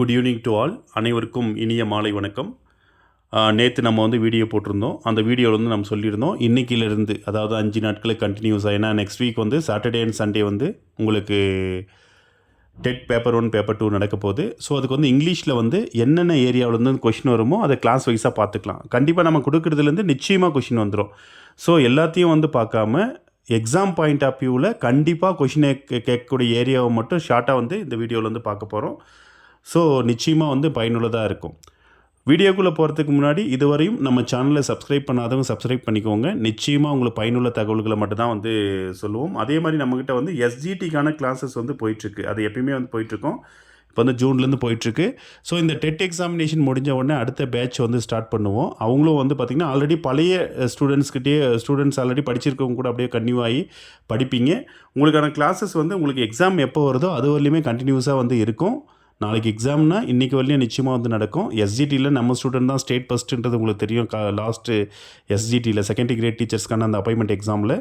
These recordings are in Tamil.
குட் ஈவினிங் டு ஆல் அனைவருக்கும் இனிய மாலை வணக்கம். நேற்று நம்ம வந்து வீடியோ போட்டிருந்தோம். அந்த வீடியோவில் வந்து நம்ம சொல்லியிருந்தோம் இன்றைக்கிலிருந்து அதாவது அஞ்சு நாட்களுக்கு கண்டினியூஸாக ஏன்னா நெக்ஸ்ட் வீக் வந்து சாட்டர்டே அண்ட் சண்டே வந்து உங்களுக்கு TET paper one paper two நடக்க போகுது. ஸோ அதுக்கு வந்து இங்கிலீஷில் வந்து என்னென்ன ஏரியாவிலேருந்து கொஷின் வருமோ அதை கிளாஸ் வைஸாக பார்த்துக்கலாம். கண்டிப்பாக நம்ம கொடுக்குறதுலேருந்து நிச்சயமாக கொஷின் வந்துடும் ஸோ எல்லாத்தையும் வந்து பார்க்காம எக்ஸாம் பாயிண்ட் ஆஃப் வியூவில் கண்டிப்பாக கொஷினை கேட்கக்கூடிய ஏரியாவை மட்டும் ஷார்ட்டாக வந்து இந்த வீடியோவில் வந்து பார்க்க போகிறோம் ஸோ நிச்சயமாக வந்து பயனுள்ளதாக இருக்கும். வீடியோக்குள்ளே போகிறதுக்கு முன்னாடி இதுவரையும் நம்ம சேனலை சப்ஸ்கிரைப் பண்ணாதவங்க சப்ஸ்கிரைப் பண்ணிக்கோங்க. நிச்சயமாக உங்களுக்கு பயனுள்ள தகவல்களை மட்டும்தான் வந்து சொல்லுவோம். அதே மாதிரி நம்மக்கிட்ட வந்து எஸ்ஜிடிக்கான கிளாஸஸ் வந்து போயிட்டுருக்கு. அது எப்பயுமே வந்து போயிட்டுருக்கோம். இப்போ வந்து ஜூன்லேருந்து போயிட்டுருக்கு. ஸோ இந்த டெட் எக்ஸாமினேஷன் முடிஞ்ச உடனே அடுத்த பேட்ச் வந்து ஸ்டார்ட் பண்ணுவோம். அவங்களும் வந்து பார்த்திங்கன்னா ஆல்ரெடி பழைய ஸ்டூடெண்ட்ஸ்கிட்டே ஸ்டூடெண்ட்ஸ் ஆல்ரெடி படிச்சிருக்கவங்க கூட அப்படியே கன்டினியூ ஆகி படிப்பீங்க. உங்களுக்கான கிளாஸஸ் வந்து உங்களுக்கு எக்ஸாம் எப்போ வருதோ அது வரலையுமே கண்டினியூஸாக வந்து இருக்கும். நாளைக்கு எக்ஸாம்னா இன்றைக்கி வரலையும் நிச்சயமாக வந்து நடக்கும். எஸ்ஜிடியில் நம்ம ஸ்டூடெண்ட் தான் ஸ்டேட் ஃபஸ்ட்டுன்றது உங்களுக்கு தெரியும். கா லாஸ்ட்டு எஸ்ஜிடியில் செகண்ட் கிரேட் டீச்சர்ஸ்க்கான அந்த அப்பாயின்மெண்ட் எக்ஸாமில்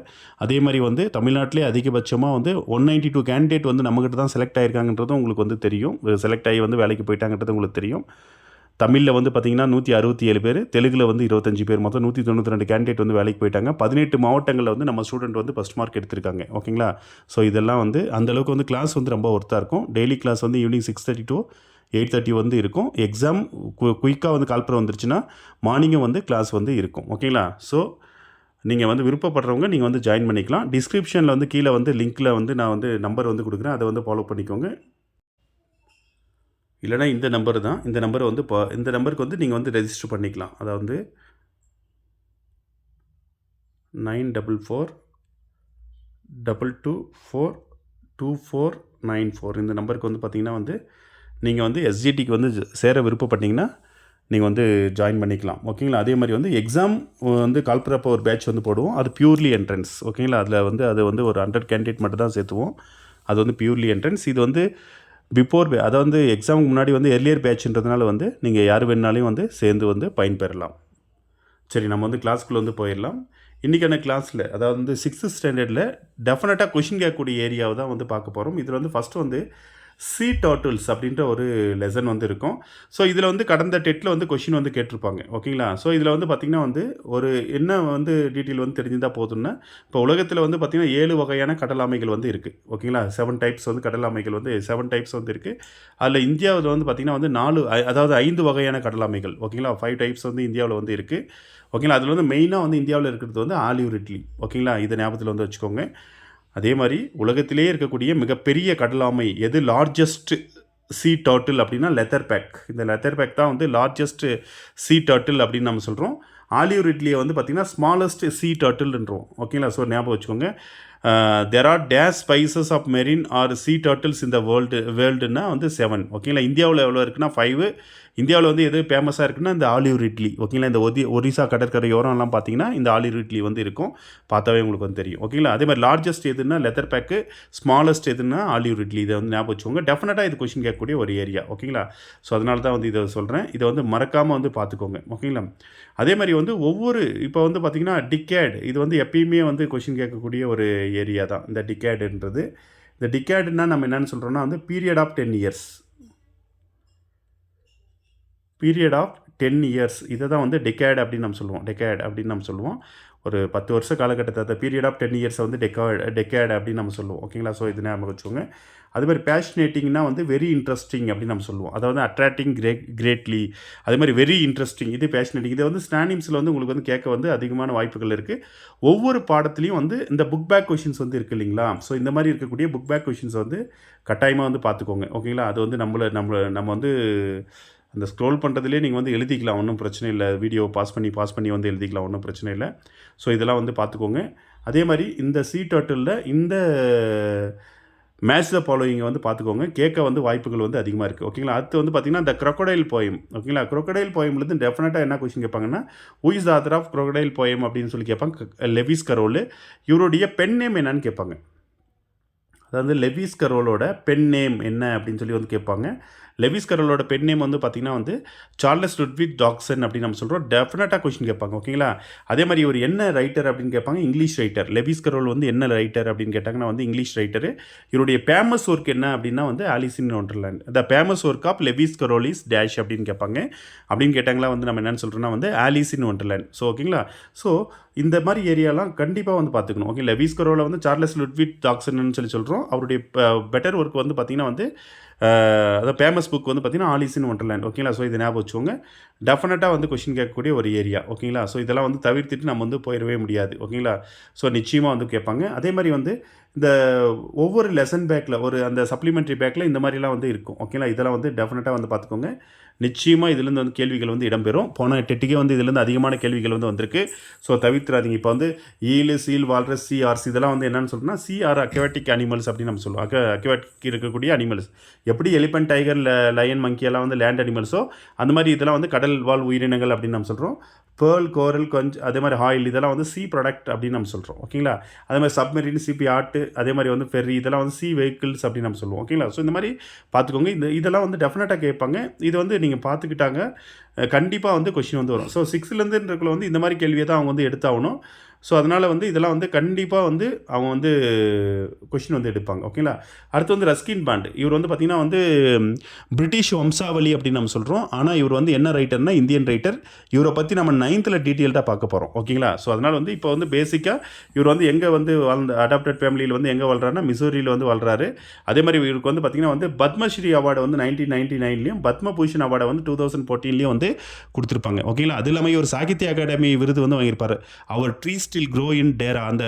அதே மாதிரி வந்து தமிழ்நாட்டிலே அதிகபட்சமாக வந்து ஒன் நைன்டி டூ கேண்டிடேட் வந்து நம்மகிட்ட தான் செலக்ட் ஆயிருக்காங்கன்றதும் உங்களுக்கு வந்து தெரியும். செலக்ட் ஆகி வந்து வேலைக்கு போயிட்டாங்கன்றது உங்களுக்கு தெரியும். தமிழில் வந்து பார்த்திங்கன்னா நூற்றி அறுபத்தி ஏழு பேர் தெலுங்கில் வந்து இருபத்தஞ்சு பேர் மொத்தம் நூற்றி தொண்ணூற்றி ரெண்டு கேண்டிடேட் வந்து வேலைக்கு போயிட்டாங்க. பதினெட்டு மாவட்டங்களில் வந்து நம்ம ஸ்டூடெண்ட் வந்து ஃபஸ்ட் மார்க் எடுத்திருக்காங்க. ஓகேங்களா? ஸோ இதெல்லாம் வந்து அந்தளவுக்கு வந்து கிளாஸ் வந்து ரொம்ப ஒர்த்தாக இருக்கும். டெய்லி கிளாஸ் வந்து evening six thirty to eight thirty வந்து இருக்கும். எக்ஸாம் குயிக்காக வந்து கால்பர் வந்துருச்சுன்னா மார்னிங்கும் வந்து கிளாஸ் வந்து இருக்கும். ஓகேங்களா? ஸோ நீங்கள் வந்து விருப்பப்படுறவங்க நீங்கள் வந்து ஜாயின் பண்ணிக்கலாம். டிஸ்கிரிப்ஷனில் வந்து கீழே வந்து லிங்க்கில் வந்து நான் வந்து நம்பர் வந்து கொடுக்குறேன். அதை வந்து ஃபாலோ பண்ணிக்கோங்க. இல்லைனா இந்த நம்பர் தான். இந்த நம்பரை வந்து இப்போ இந்த நம்பருக்கு வந்து நீங்கள் வந்து ரெஜிஸ்டர் பண்ணிக்கலாம். அதாவது nine double four double two four two four nine four. இந்த நம்பருக்கு வந்து பார்த்தீங்கன்னா வந்து நீங்கள் வந்து எஸ்ஜிடிக்கு வந்து சேர விருப்பப்பட்டீங்கன்னா நீங்கள் வந்து ஜாயின் பண்ணிக்கலாம். ஓகேங்களா அதே மாதிரி வந்து எக்ஸாம் வந்து கால்பரப்போ ஒரு பேட்ச் வந்து போடுவோம். அது பியூர்லி என்ட்ரன்ஸ் ஓகேங்களா அதில் வந்து அது வந்து ஒரு ஹண்ட்ரட் கேண்டிடேட் மட்டும் தான் சேர்த்துவோம். அது வந்து பியூர்லி என்ட்ரன்ஸ் இது வந்து பிஃபோர் பே அதை வந்து எக்ஸாமுக்கு முன்னாடி வந்து எர்லியர் பேட்ச்ன்றதுனால வந்து நீங்கள் யார் வேணாலையும் வந்து சேர்ந்து வந்து பயன்பெறலாம் சரி நம்ம வந்து கிளாஸ்க்குள்ளே வந்து போயிடலாம் இன்றைக்கான கிளாஸில் அதாவது வந்து சிக்ஸ்த்து ஸ்டாண்டர்டில் டெஃபினட்டாக கொஷின் கேட்கக்கூடிய ஏரியாவை தான் வந்து பார்க்க போகிறோம் இதில் வந்து ஃபஸ்ட்டு வந்து சி டாட்டில்ஸ் அப்படின்ற ஒரு லெசன் வந்து இருக்கும். ஸோ இதில் வந்து கடந்த டெட்டில் வந்து கொஷின் வந்து கேட்டிருப்பாங்க. ஓகேங்களா ஸோ இதில் வந்து பார்த்திங்கன்னா வந்து ஒரு என்ன வந்து டீட்டெயில் வந்து தெரிஞ்சிருந்தால் போதும்னா இப்போ உலகத்தில் வந்து பார்த்திங்கன்னா ஏழு வகையான கடலாமைகள் வந்து இருக்குது ஓகேங்களா செவன் டைப்ஸ் வந்து கடலாமைகள் வந்து செவன் டைப்ஸ் வந்து இருக்குது அதில் இந்தியாவில் வந்து பார்த்திங்கன்னா வந்து நாலு அதாவது ஐந்து வகையான கடலாமைகள் ஓகேங்களா ஃபைவ் டைப்ஸ் வந்து இந்தியாவில் வந்து இருக்குது ஓகேங்களா அதில் வந்து மெயினாக வந்து இந்தியாவில் இருக்கிறது வந்து ஆலிவ் இட்லி ஓகேங்களா இதை ஞாபகத்தில் வந்து வச்சுக்கோங்க. அதே மாதிரி உலகத்திலே இருக்கக்கூடிய மிகப்பெரிய கடலாமை எது லார்ஜஸ்ட் சீ டர்ட்டில் அப்படின்னா லெதர் பேக் இந்த லெதர் பேக் தான் வந்து லார்ஜஸ்ட் சீ டர்ட்டில் அப்படின்னு நம்ம சொல்கிறோம் ஆலியூர் இட்லியை வந்து பார்த்திங்கன்னா ஸ்மாலஸ்ட் சீ டர்ட்டில்ன்றோம் ஓகேங்களா? ஸோ ஞாபகம் வச்சுக்கோங்க. There are days species of marine or sea turtles இந்த வேர்ல்டு வேர்ல்டுன்னா வந்து செவன் ஓகேங்களா? இந்தியாவில் எவ்வளோ இருக்குன்னா ஃபைவ் இந்தியாவில் வந்து எது ஃபேமஸாக இருக்குன்னா இந்த ஆலிவ் இட்லி ஓகேங்களா? இந்த ஒதி ஒரிசா கடற்கரையோரம்லாம் பார்த்தீங்கன்னா இந்த ஆலிவ் இட்லி வந்து இருக்கும். பார்த்தாவே உங்களுக்கு வந்து தெரியும். ஓகேங்களா? அதே மாதிரி லார்ஜஸ்ட் எதுனா லெதர் பேக்கு ஸ்மாலஸ்ட் எதுனா ஆலிவ் இட்லி இதை வந்து ஞாபகம் வச்சுக்கோங்க. டெஃபினட்டாக இது கொஷின் கேட்கக்கூடிய ஒரு ஏரியா ஓகேங்களா? ஸோ அதனால தான் வந்து இதை சொல்கிறேன் இதை வந்து மறக்காமல் வந்து பார்த்துக்கோங்க. ஓகேங்களா? அதே மாதிரி வந்து ஒவ்வொரு இப்போ வந்து பார்த்திங்கன்னா டிக்கேட் இது வந்து எப்பயுமே வந்து கொஷின் கேட்கக்கூடிய ஒரு ஏரியா தான். இந்த டிக்கேடுன்றது இந்த டிக்கேடுன்னா நம்ம என்னென்னு சொல்கிறோன்னா வந்து period of ten years period of ten years இதை தான் வந்து டெக்கேட் அப்படின்னு நம்ம சொல்லுவோம். டெக்கேட் அப்படின்னு நம்ம சொல்லுவோம். ஒரு பத்து வருஷ காலகட்டத்தை பீரியட் ஆஃப் டென் இயர்ஸை வந்து டெக்கா டெக்கேட் அப்படின்னு நம்ம சொல்லுவோம். ஓகேங்களா ஸோ இது ஞாபகம் வச்சுக்கோங்க. அது மாதிரி பேஷனேட்டிங்னா வந்து வெரி இன்ட்ரெஸ்டிங் அப்படின்னு நம்ம சொல்லுவோம். அதாவது அட்ராக்டிங் கிரே கிரேட்லி அது மாதிரி வெரி இன்ட்ரெஸ்டிங் இது பேஷனேட்டிங் இது வந்து ஸ்டானிம்ஸில் வந்து உங்களுக்கு வந்து கேட்க வந்து அதிகமான வாய்ப்புகள் இருக்குது ஒவ்வொரு பாடத்துலையும் வந்து இந்த புக் பேக் கொஷின்ஸ் வந்து இருக்குது இல்லைங்களா? ஸோ இந்த மாதிரி இருக்கக்கூடிய புக் பேக் கொஷின்ஸ் வந்து கட்டாயமாக வந்து பார்த்துக்கோங்க. ஓகேங்களா அது வந்து நம்மளை நம்மளை நம்ம வந்து அந்த ஸ்க்ரோல் பண்ணுறதுலேயே நீங்கள் வந்து எழுதிக்கலாம் ஒன்றும் பிரச்சனை இல்லை. வீடியோ பாஸ் பண்ணி பாஸ் பண்ணி வந்து எழுதிக்கலாம் ஒன்றும் பிரச்சனை இல்லை. ஸோ இதெல்லாம் வந்து பார்த்துக்கோங்க அதே மாதிரி இந்த சி டர்ட்டிலில் இந்த மேட்ச் த ஃபாலோயிங்கை வந்து பார்த்துக்கோங்க கேட்க வந்து வாய்ப்புகள் வந்து அதிகமாக இருக்குது ஓகேங்களா அடுத்து வந்து பார்த்திங்கன்னா இந்த க்ரொக்கடைல் போயம் ஓகேங்களா க்ரொக்கடைல் போயம்லேருந்து டெஃபினட்டாக என்ன question கேட்பாங்கன்னா who is author of crocodile poem அப்படின்னு சொல்லி கேட்பாங்க. லெவிஸ் கரோல் இவருடைய பென் நேம் என்னன்னு கேட்பாங்க. அதாவது லெவிஸ் கரோலோட பென் நேம் என்ன அப்படின்னு சொல்லி வந்து கேட்பாங்க. லெவிஸ் கரோலோட பெண் நேம் வந்து பார்த்திங்கன்னா வந்து சார்லஸ் லுட்விக் டாக்சன் அப்படின்னு நம்ம சொல்கிறோம் டெஃபினட்டாக கொஷின் கேட்பாங்க ஓகேங்களா அதே மாதிரி ஒரு என்ன ரைட்டர் அப்படின்னு கேட்பாங்க இங்கிலீஷ் ரைட்டர் லெவிஸ் கரோல் வந்து என்ன ரைட்டர் அப்படின்னு கேட்டாங்கன்னா வந்து இங்கிலீஷ் ரைட்டரு இவருடைய ஃபேமஸ் ஒர்க் என்ன அப்படின்னா வந்து Alice in Wonderland the famous work of Lewis Carroll is dash அப்படின்னு கேட்பாங்க. அப்படின்னு கேட்டாங்களா வந்து நம்ம என்னென்னு சொல்கிறோன்னா வந்து ஆலிஸ் ஒண்டர்லேண்ட் ஸோ ஓகேங்களா ஸோ இந்த மாதிரி ஏரியாலாம் கண்டிப்பாக வந்து பார்த்துக்கணும். ஓகே லெவிஸ் கரோவில் வந்து சார்லஸ் லுட்விக் டாக்சன்னு சொல்லி சொல்கிறோம் அவருடைய பெட்டர் ஒர்க் வந்து பார்த்திங்கன்னா வந்து அதாவது ஃபேமஸ் புக் வந்து பார்த்திங்கன்னா ஆலிஸ் இன் ஒண்டர்லேண்ட் ஓகேங்களா ஸோ இது ஞாபகம் வச்சுக்கோங்க. டெஃபினட்டாக வந்து கொஷின் கேட்கக்கூடிய ஒரு ஏரியா ஓகேங்களா ஸோ இதெல்லாம் வந்து தவிர்த்துட்டு நம்ம வந்து போயிடவே முடியாது. ஓகேங்களா ஸோ நிச்சயமாக வந்து கேட்பாங்க. அதே மாதிரி வந்து இந்த ஒவ்வொரு லெசன் பேக்கில் ஒரு அந்த சப்ளிமெண்ட்ரி பேக்கில் இந்த மாதிரிலாம் வந்து இருக்கும். ஓகேங்களா இதெல்லாம் வந்து டெஃபினட்டாக வந்து பார்த்துக்கோங்க. நிச்சயமாக இதுலேருந்து வந்து கேள்விகள் வந்து இடம்பெறும். போன டெட்டுக்கே வந்து இதுலேருந்து அதிகமான கேள்விகள் வந்து வந்திருக்கு. ஸோ தவிர்த்துறாதீங்க இப்போ வந்து ஈலு சீல் வால்ரஸ் சிஆர்ஸ் இதெல்லாம் வந்து என்னென்னு சொல்லணும்னா சிஆர் அக்வாட்டிக் அனிமல்ஸ் அப்படின்னு நம்ம சொல்லுவோம். அக்க அக்வாட்டிக் இருக்கக்கூடிய அனிமல்ஸ் எப்படி எலிபென்ட் டைகர் லயன் மங்கி எல்லாம் வந்து லேண்ட் அனிமல்ஸோ அந்த மாதிரி இதெல்லாம் வந்து கடல் வாழ் உயிரினங்கள் அப்படின்னு நம்ம சொல்கிறோம் பேர்ல் கோரல் கொஞ்சம் அதே மாதிரி ஆயில் இதெல்லாம் வந்து சி ப்ராடக்ட் அப்படின்னு நம்ம சொல்கிறோம் ஓகேங்களா அதே மாதிரி சப்மெரின் சிபி ஆர்ட்டு அதே மாதிரி வந்து ஃபெர்ரி இதெல்லாம் வந்து சி வெஹிக்கிள்ஸ் அப்படின்னு நம்ம சொல்லுவோம். ஓகேங்களா ஸோ இந்த மாதிரி பார்த்துக்கோங்க. இந்த இதெல்லாம் வந்து டெஃபினட்டாக கேட்பாங்க. இது வந்து நீங்கள் பார்த்துக்கிட்டாங்க. கண்டிப்பாக வந்து கொஷின் வந்து வரும். ஸோ சிக்ஸ்த்துலேருந்துன்றக்குள்ள வந்து இந்த மாதிரி கேள்வியை தான் அவங்க வந்து எடுத்தாகணும். ஸோ அதனால் வந்து இதெல்லாம் வந்து கண்டிப்பாக வந்து அவங்க வந்து கொஷின் வந்து எடுப்பாங்க. ஓகேங்களா அடுத்து வந்து ரஸ்கின் பாண்ட் இவர் வந்து பார்த்திங்கன்னா வந்து பிரிட்டிஷ் வம்சாவளி அப்படின்னு நம்ம சொல்கிறோம் ஆனால் இவர் வந்து என்ன ரைட்டர்னா இந்தியன் ரைட்டர் இவரை பற்றி நம்ம நைன்த்தில் டீட்டெயில்டாக பார்க்க போகிறோம் ஓகேங்களா ஸோ அதனால் வந்து இப்போ வந்து பேசிக்காக இவர் வந்து எங்கே வந்து வாழ்ந்த அடாப்டட் ஃபேமிலியில் வந்து எங்கே வாழ்கிறாருன்னா மிசோரியில் வந்து வாழ்கிறாரு அதே மாதிரி இவருக்கு வந்து பார்த்திங்கன்னா வந்து பத்மஸ்ரீ அவார்டு வந்து நைன்டீன் நைன்டி நைன்லேயும் பத்மபூஷன் அவார்டை வந்து டூ தௌசண்ட் ஃபோர்டீன்லேயும் வந்து கொடுத்துருப்பாங்க. ஓகேங்களா அது இல்லாமல் இவர் சாகித்ய அகாடமி விருது வந்து வாங்கியிருப்பார். அவர் tree still grow in Dehra அந்த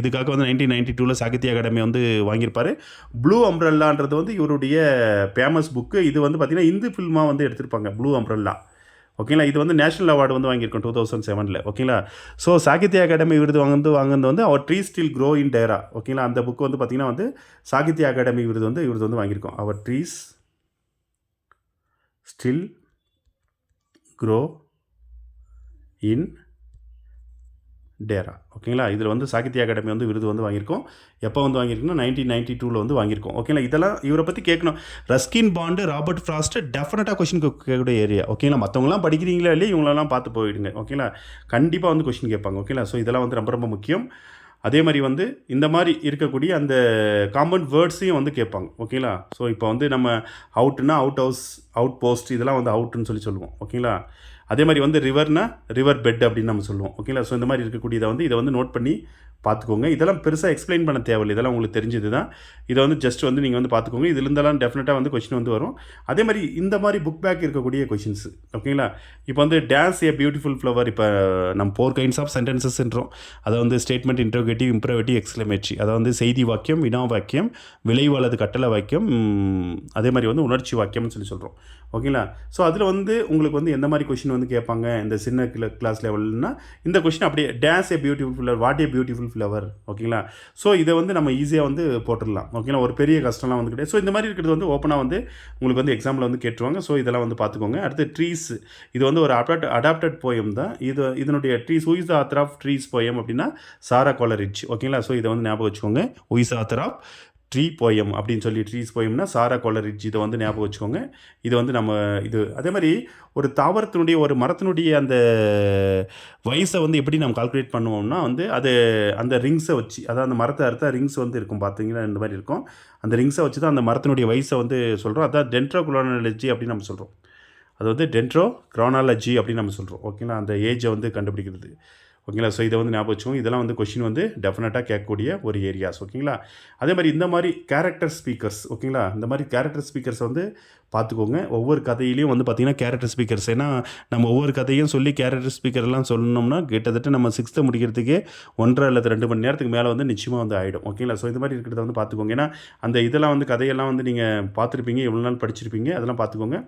இதுக்காக வந்து நைன்டீன் நைன்டி டூவில் சாகித்ய அகாடமி வந்து வாங்கியிருப்பார். ப்ளூ அம்ப்ரல்லான்றது வந்து இவருடைய ஃபேமஸ் புக்கு இது வந்து பார்த்திங்கன்னா இந்து ஃபில்மாக வந்து எடுத்திருப்பாங்க. ப்ளூ அம்ப்ரல்லா ஓகேங்களா இது வந்து நேஷனல் அவார்டு வந்து வாங்கியிருக்கோம் டூ தௌசண்ட் செவனில் ஓகேங்களா ஸோ சாகித்ய அகாடமி விருது வந்து வாங்கினது வந்து அவர் tree still grow in Dehra ஓகேங்களா அந்த புக்கு வந்து பார்த்திங்கன்னா வந்து சாகித்ய அகாடமி விருது வந்து இவரது வந்து வாங்கியிருக்கோம். அவர் trees still grow in Dehra ஓகேங்களா இதில் வந்து சாகித்ய அகாடமி வந்து விருது வந்து வாங்கியிருக்கோம். எப்போ வந்து வாங்கியிருக்கோம்னா நைன்டீன் நைன்டி டூவில் வந்து வாங்கியிருக்கோம். ஓகேங்களா இதெல்லாம் இவரை பற்றி கேட்கணும். ரஸ்கின் பாண்டு ராபர்ட் ஃப்ராஸ்ட்டு டெஃபினட்டாக கொஷின் கேட்கக்கூடிய ஏரியா ஓகேங்களா மற்றவங்களாம் படிக்கிறீங்களா இல்லையா? இவங்களெல்லாம் பார்த்து போயிடுங்க. ஓகேங்களா கண்டிப்பாக வந்து கொஷின் கேட்பாங்க. ஓகேங்களா ஸோ இதெல்லாம் வந்து ரொம்ப ரொம்ப முக்கியம். அதே மாதிரி வந்து இந்த மாதிரி இருக்கக்கூடிய அந்த காமன் வேர்ட்ஸையும் வந்து கேட்பாங்க. ஓகேங்களா ஸோ இப்போ வந்து நம்ம அவுட்டுன்னா அவுட் ஹவுஸ் அவுட் போஸ்ட் இதெல்லாம் வந்து அவுட்டுன்னு சொல்லி சொல்லுவோம். ஓகேங்களா அதே மாதிரி வந்து ரிவர்னா ரிவர் பெட் அப்படின்னு நம்ம சொல்லுவோம். ஓகேங்களா ஸோ இந்த மாதிரி இருக்கக்கூடியதை வந்து இதை வந்து நோட் பண்ணி பார்த்துக்கோங்க. இதெல்லாம் பெருசாக எக்ஸ்பிளைன் பண்ண தேவையில்லை. இதெல்லாம் உங்களுக்கு தெரிஞ்சது தான் இதை வந்து ஜஸ்ட் வந்து நீங்கள் வந்து பார்த்துக்கோங்க. இதுலேருந்தெல்லாம் டெஃபினட்டாக வந்து கொஷின் வந்து வரும். அதே மாதிரி இந்த மாதிரி புக் பேக் இருக்கக்கூடிய கொஷின்ஸ் ஓகேங்களா இப்போ வந்து டேன்ஸ் ஏ பியூட்டிஃபுல் ஃப்ளவர் இப்போ நம்ம ஃபோர் கைண்ட்ஸ் ஆஃப் சென்டென்சஸ்ன்றோம் அதை வந்து ஸ்டேட்மெண்ட் இன்ட்ரோகேட்டிவ் இம்ப்ரோவேட்டிவ் எக்ஸ்க்ளமேட்ரி அதை வந்து செய்தி வாக்கியம் வினா வாக்கியம் விளைவு அல்லது கட்டளை வாக்கியம் அதே மாதிரி வந்து உணர்ச்சி வாக்கியம்னு சொல்லி சொல்கிறோம் ஓகேங்களா ஸோ அதில் வந்து உங்களுக்கு வந்து எந்த மாதிரி கொஷின் வந்து கேட்பாங்க இந்த சின்ன கிளாஸ் லெவல்னா இந்த கொஷின் அப்படியே this a beautiful flower what a beautiful flower ஓகேங்களா ஸோ இதை வந்து நம்ம ஈஸியாக வந்து போட்டுடலாம் ஓகேங்களா ஒரு பெரிய கஷ்டம்லாம் வந்து கிடையாது. ஸோ இந்த மாதிரி இருக்கிறது வந்து ஓப்பனாக வந்து உங்களுக்கு வந்து எக்ஸாம்பிள் வந்து கேட்டுருவாங்க. ஸோ இதெல்லாம் வந்து பார்த்துக்கோங்க. அடுத்து ட்ரீஸ் இது வந்து ஒரு அடாப்ட் அடாப்டட் போயம் தான். இது இதனுடைய trees who is author of trees poem அப்படின்னா சாரா கோலரிச் ஓகேங்களா ஸோ இதை வந்து ஞாபகம் வச்சுக்கோங்க. Who is author of tree poem அப்படின்னு சொல்லி ட்ரீஸ் போயம்னா சாரா கொலரிட்ஜ் இதை வந்து ஞாபகம் வச்சுக்கோங்க. இது வந்து நம்ம இது அதே மாதிரி ஒரு தாவரத்தினுடைய ஒரு மரத்தினுடைய அந்த வயசை வந்து எப்படி நம்ம கால்குலேட் பண்ணுவோம்னா வந்து அது அந்த ரிங்ஸை வச்சு அதாவது அந்த மரத்தை அறுத்தா ரிங்ஸ் வந்து இருக்கும். பார்த்தீங்கன்னா இந்த மாதிரி இருக்கும். அந்த ரிங்ஸை வச்சு தான் அந்த மரத்தினுடைய வயசை வந்து சொல்கிறோம் அதான் டென்ட்ரோ குலோனாலஜி அப்படின்னு நம்ம சொல்கிறோம் அது வந்து டென்ட்ரோ க்ரானாலஜி அப்படின்னு நம்ம சொல்கிறோம் ஓகேங்களா? அந்த ஏஜை வந்து கண்டுபிடிக்கிறது. ஓகேங்களா? ஸோ இதை வந்து ஞாபகம் வச்சுக்கோங்க. இதெல்லாம் வந்து கொஷின் வந்து டெஃபினட்டாக கேட்கக்கூடிய ஒரு ஏரியாஸ் ஓகேங்களா? அதே மாதிரி இந்த மாதிரி கேரக்டர் ஸ்பீக்கர்ஸ் ஓகேங்களா? இந்த மாதிரி கேரக்டர் ஸ்பீக்கர்ஸ் வந்து பார்த்துக்கோங்க. ஒவ்வொரு கதையிலையும் வந்து பார்த்திங்கன்னா கேரக்டர் ஸ்பீக்கர்ஸ் ஏன்னா நம்ம ஒவ்வொரு கதையும் சொல்லி கேரக்டர் ஸ்பீக்கர்லாம் சொல்லணும்னா கிட்டத்தட்ட நம்ம சிக்ஸ்த்து முடிக்கிறதுக்கே ஒன்றரை அல்லது ரெண்டு மணி நேரத்துக்கு மேலே வந்து நிச்சயமாக வந்து ஆகிடும் ஓகேங்களா ஸோ இந்த மாதிரி இருக்கிறத வந்து பார்த்துக்கோங்க. ஏன்னா அந்த இதெல்லாம் வந்து கதையெல்லாம் வந்து நீங்கள் பார்த்துருப்பீங்க. எவ்வளோ நாள் படிச்சிருப்பீங்க? அதெல்லாம் பார்த்துக்கோங்க.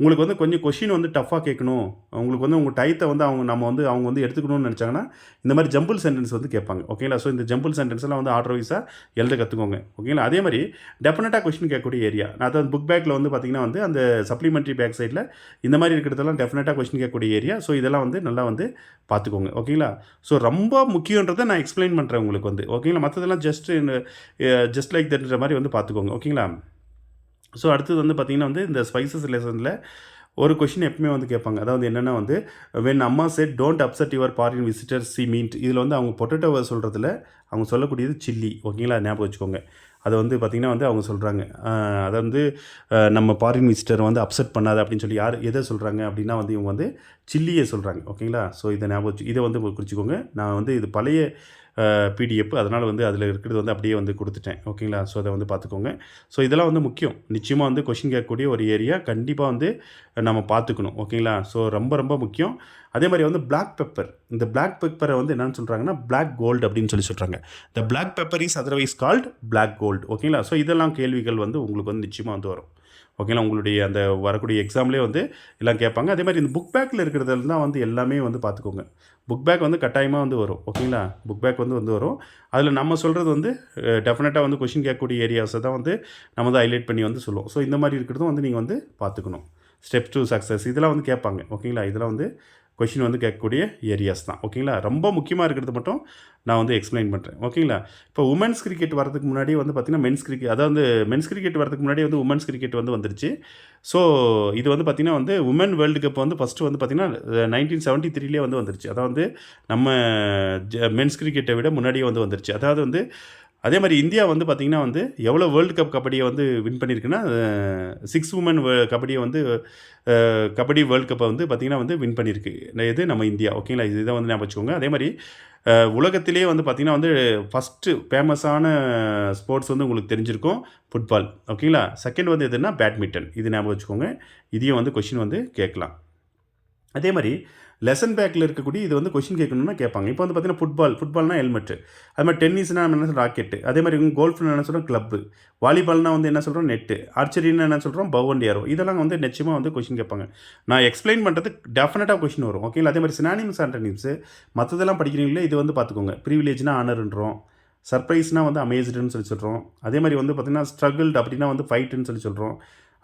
உங்களுக்கு வந்து கொஞ்சம் கொஷின் வந்து டஃப்பாக கேட்கணும். உங்களுக்கு வந்து உங்கள் டயத்தை வந்து அவங்க நம்ம வந்து அவங்க வந்து எடுத்துக்கணும்னு நினச்சாங்கன்னா இந்த மாதிரி ஜம்பிள் சென்டென்ஸ் வந்து கேட்பாங்க. ஓகேங்களா ஸோ இந்த ஜம்பிள் சென்டென்ஸ்லாம் வந்து ஆர்டர் வைஸாக எழுத கற்றுக்கோங்க ஓகேங்களா அதே மாதிரி டெஃபினட்டாக கொஷின் கேட்கக்கூடிய ஏரியா நான் அதாவது புக் பேக்கில் வந்து பார்த்திங்கன்னா வந்து அந்த சப்ளிமெண்ட்ரி பேக் சைடில் இந்த மாதிரி இருக்கிறதெல்லாம் டெஃபினட்டாக கொஸ்டின் கேட்கக்கூடிய ஏரியா ஸோ இதெல்லாம் வந்து நல்லா வந்து பார்த்துக்கோங்க. ஓகேங்களா ஸோ ரொம்ப முக்கியன்றதை நான் எக்ஸ்பிளைன் பண்ணுறேன் உங்களுக்கு வந்து. ஓகேங்களா மற்றதெல்லாம் ஜஸ்ட் ஜஸ்ட் லைக் தட்ன்ற மாதிரி வந்து பார்த்துக்கோங்க. ஓகேங்களா ஸோ அடுத்தது வந்து பார்த்திங்கன்னா வந்து இந்த ஸ்பைசஸ் லெசனில் ஒரு கொஷின் எப்பவுமே வந்து கேட்பாங்க. அதாவது என்னென்னா வந்து வென் அம்மா said don't upset your foreign visitor she meant இதில் வந்து அவங்க பொட்டேட்டோவை சொல்கிறதுல அவங்க சொல்லக்கூடியது சில்லி ஓகேங்களா ஞாபகம் வச்சுக்கோங்க. அதை வந்து பார்த்திங்கன்னா வந்து அவங்க சொல்கிறாங்க அதை வந்து நம்ம ஃபாரின் மினிஸ்டர் வந்து அப்செட் பண்ணாது அப்படின்னு சொல்லி யார் எதை சொல்கிறாங்க அப்படின்னா வந்து இவங்க வந்து சில்லியை சொல்கிறாங்க ஓகேங்களா? ஸோ இதை ஞாபகம் இதை வந்து குறிச்சிக்கோங்க. நான் வந்து இது பழைய பிடிஎஃப் அதனால் வந்து அதில் இருக்கிறது வந்து அப்படியே வந்து கொடுத்துட்டேன். ஓகேங்களா? ஸோ அதை வந்து பார்த்துக்கோங்க. ஸோ இதெல்லாம் வந்து முக்கியம். நிச்சயமாக வந்து கொஷின் கேட்கக்கூடிய ஒரு ஏரியா கண்டிப்பாக வந்து நம்ம பார்த்துக்கணும். ஓகேங்களா? ஸோ ரொம்ப ரொம்ப முக்கியம். அதே மாதிரி வந்து பிளாக் பெப்பர் இந்த பிளாக் பெப்பரை வந்து என்னென்னு சொல்கிறாங்கன்னா பிளாக் கோல்டு அப்படின்னு சொல்லி சொல்கிறாங்க இந்த black pepper is otherwise called black gold ஓகேங்களா? ஸோ இதெல்லாம் கேள்விகள் வந்து உங்களுக்கு வந்து நிச்சயமாக வந்து வரும். ஓகேங்களா? உங்களுடைய அந்த வரக்கூடிய எக்ஸாம்லேயே வந்து எல்லாம் கேட்பாங்க. அதே மாதிரி இந்த புக் பேக்கில் இருக்கிறதுல தான் வந்து எல்லாமே வந்து பார்த்துக்கோங்க. புக் பேக் வந்து கட்டாயமாக வந்து வரும். ஓகேங்களா? புக் பேக் வந்து வந்து வரும். அதில் நம்ம சொல்கிறது வந்து டெஃபினட்டாக வந்து கொஷின் கேட்கக்கூடிய ஏரியாஸை தான் வந்து நம்ம வந்து ஹைலைட் பண்ணி வந்து சொல்லுவோம். ஸோ இந்த மாதிரி இருக்கிறதும் வந்து நீங்கள் வந்து பார்த்துக்கணும். ஸ்டெப் டு சக்ஸஸ் இதெல்லாம் வந்து கேட்பாங்க. ஓகேங்களா? இதெல்லாம் வந்து கொஷின் வந்து கேட்கக்கூடிய ஏரியாஸ் தான். ஓகேங்களா ரொம்ப முக்கியமாக இருக்கிறது மட்டும் நான் வந்து எக்ஸ்பிளைன் பண்ணுறேன் ஓகேங்களா இப்போ உமன்ஸ் கிரிக்கெட் வரதுக்கு முன்னாடி வந்து பார்த்திங்கன்னா மென்ஸ் கிரிக்கெட் அதாவது மென்ஸ் கிரிக்கெட் வரதுக்கு முன்னாடி வந்து உமன்ஸ் கிரிக்கெட் வந்து வந்துருச்சு. ஸோ இது வந்து பார்த்திங்கன்னா வந்து உமன் வேர்ல்டு கப் வந்து ஃபஸ்ட்டு வந்து பார்த்திங்கன்னா நைன்டீன் செவன்ட்டி த்ரீலேயே வந்து வந்துருச்சு. அதாவது நம்ம மென்ஸ் கிரிக்கெட்டை விட முன்னாடியே வந்து வந்துருச்சு. அதாவது வந்து அதே மாதிரி இந்தியா வந்து பார்த்திங்கன்னா வந்து எவ்வளோ வேர்ல்டு கப் கபடியை வந்து வின் பண்ணியிருக்குன்னா சிக்ஸ் உமன் கபடியை வந்து கபடி வேர்ல்டு கப்பை வந்து பார்த்திங்கன்னா வந்து வின் பண்ணியிருக்கு இது நம்ம இந்தியா. ஓகேங்களா இதுதான் வந்து ஞாபகம் வச்சுக்கோங்க. அதே மாதிரி உலகத்திலே வந்து பார்த்திங்கன்னா வந்து ஃபஸ்ட்டு ஃபேமஸான ஸ்போர்ட்ஸ் வந்து உங்களுக்கு தெரிஞ்சிருக்கும் ஃபுட்பால் ஓகேங்களா செகண்ட் வந்து எதுனா பேட்மிண்டன் இது ஞாபகம் வச்சுக்கோங்க. இதையும் வந்து கொஷின் வந்து கேட்கலாம். அதே மாதிரி லெசன் பேக்கில் இருக்கக்கூடிய இது வந்து கொஷின் கேட்கணும்னா கேட்பாங்க. இப்போ வந்து பார்த்தீங்கன்னா ஃபுட்பால் ஃபுட்பால்னா ஹெல்மெட்டு அது மாதிரி டென்னிஸ்னா நம்ம என்ன சொல்கிறோம் ராக்கெட்டு அதே மாதிரி கோல்ஃப்னு என்ன சொல்கிறோம் கிளப்பு வாலிபால்னா வந்து என்ன சொல்கிறோம் நெட்டு ஆர்ச்சரின்னு என்ன சொல்கிறோம் பவுண்ட் ஏரோ இதெல்லாம் வந்து நிச்சயமாக வந்து கொஷின் கேட்பாங்க. நான் எக்ஸ்பிளைன் பண்ணுறது டெஃபினட்டாக கொஷின் வரும். ஓகேங்களா அதே மாதிரி சினானிம்ஸ் ஆண்டனிம்ஸு மற்றதெல்லாம் படிக்கிறீங்களே இது வந்து பார்த்துக்கோங்க. ப்ரிவிலேஜ்னா ஆனர்ன்றோம் சர்ப்ரைஸ்னால் வந்து அமேஸ்டுன்னு சொல்லி சொல்கிறோம் அதே மாதிரி வந்து பார்த்திங்கன்னா ஸ்ட்ரகிள்டு அப்படின்னா வந்து ஃபைட்டுன்னு சொல்லி சொல்கிறோம்